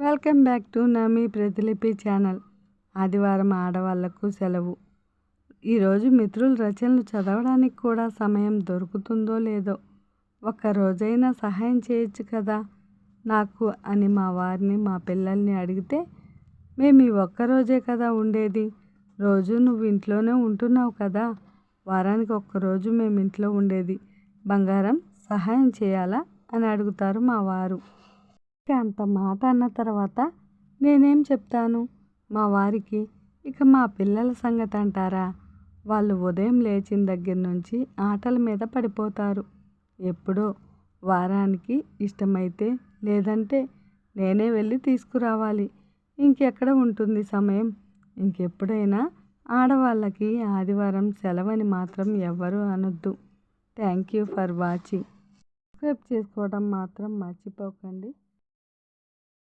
Welcome back to Nami Pratilipi channel. ఆదివారం ఆడవాళ్ళకు సెలవు. ఈరోజు మిత్రుల రచనలు చదవడానికి కూడా సమయం దొరుకుతుందో లేదో ఒక్క రోజైనా సహాయం చేయొచ్చు కదా? నాకు అని మా వారిని మా పిల్లల్ని అడిగితే మేము ఈ ఒక్కరోజే కదా ఉండేది? రోజు నువ్వు ఇంట్లోనే ఉంటున్నావు కదా? వారానికి ఒక్కరోజు మేము ఇంట్లో ఉండేది. బంగారం సహాయం చేయాలా? అని అడుగుతారు మా వారు. అంత మాట అన్న తర్వాత నేనేం చెప్తాను? మా వారికి ఇక మా పిల్లల సంగతి అంటారా? వాళ్ళు ఉదయం లేచిన దగ్గర నుంచి ఆటల మీద పడిపోతారు. ఎప్పుడో వారానికి ఇష్టమైతే లేదంటే నేనే వెళ్ళి తీసుకురావాలి. ఇంకెక్కడ ఉంటుంది సమయం? ఇంకెప్పుడైనా ఆడవాళ్ళకి ఆదివారం సెలవని మాత్రం ఎవ్వరూ అనొద్దు. Thank you for watching. Subscribe చేసుకోవడం మాత్రం మర్చిపోకండి.